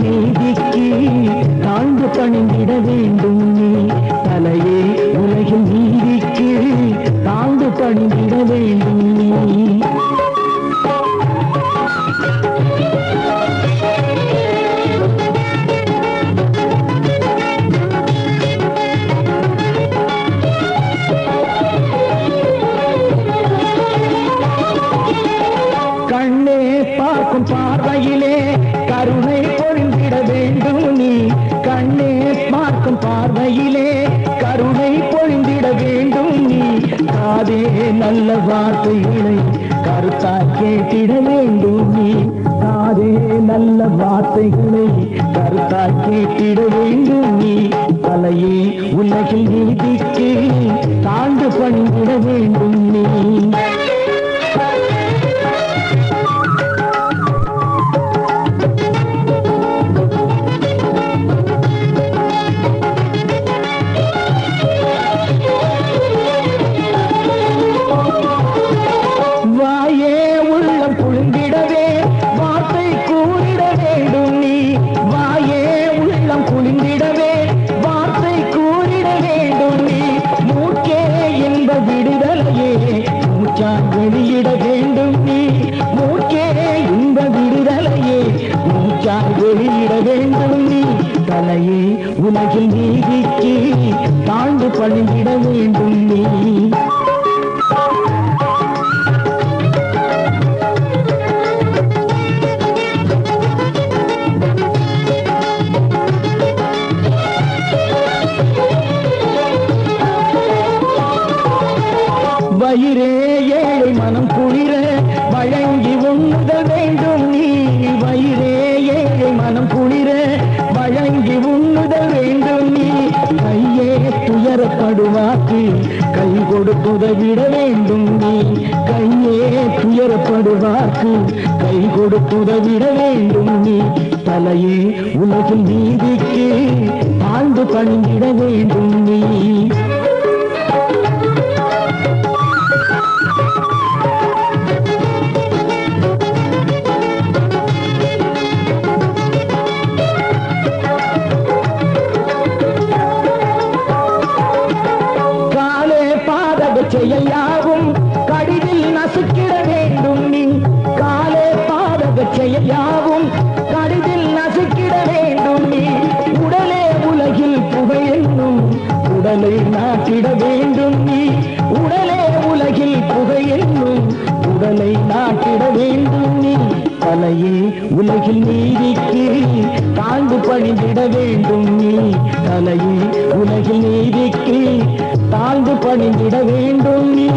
நீதிக்கு தாழ்ந்து பணிந்திட வேண்டும் நீ. தலையே உலகில் நீதிக்கு தாழ்ந்து பணிந்திட வேண்டும் நீ. பார்க்கும் பார்வையிலே கருணை பொழிந்திட வேண்டும் நீ. கண்ணே பார்க்கும் பார்வையிலே கருணை பொழிந்திட வேண்டும் நீ. காதே நல்ல வார்த்தைகளை கருத்தாய் கேட்டிட வேண்டும் நீ. காதே நல்ல வார்த்தைகளை கருத்தாய் கேட்டிட வேண்டும் நீ. தலையே உலகில் நீதிக்கு தலையை உலகில் நீதிக்கு தாழ்ந்து பணிந்திட வேண்டும் நீ. வயிறே உதவிட வேண்டும் நீ. கையே துயரப்படுவாக்கு கை கொடுத்து உதவிட வேண்டும் நீ. தலையே உலகில் நீதிக்கு ஆழ்ந்து பணிந்திட வேண்டும் பாதக யாவும் கடிதில் நசுக்கிட வேண்டும். நீ உடலே உலகில் புகை என்னும் உடலை நாட்டிட வேண்டும். நீ உடலே உலகில் புகை என்னும் உடலை நாட்டிட வேண்டும். நீ தலையே உலகில் நீதிக்கு தாழ்ந்து பணிந்திட வேண்டும். நீ தலையே உலகில் நீதிக்கு தாழ்ந்து பணிந்திட வேண்டும். நீ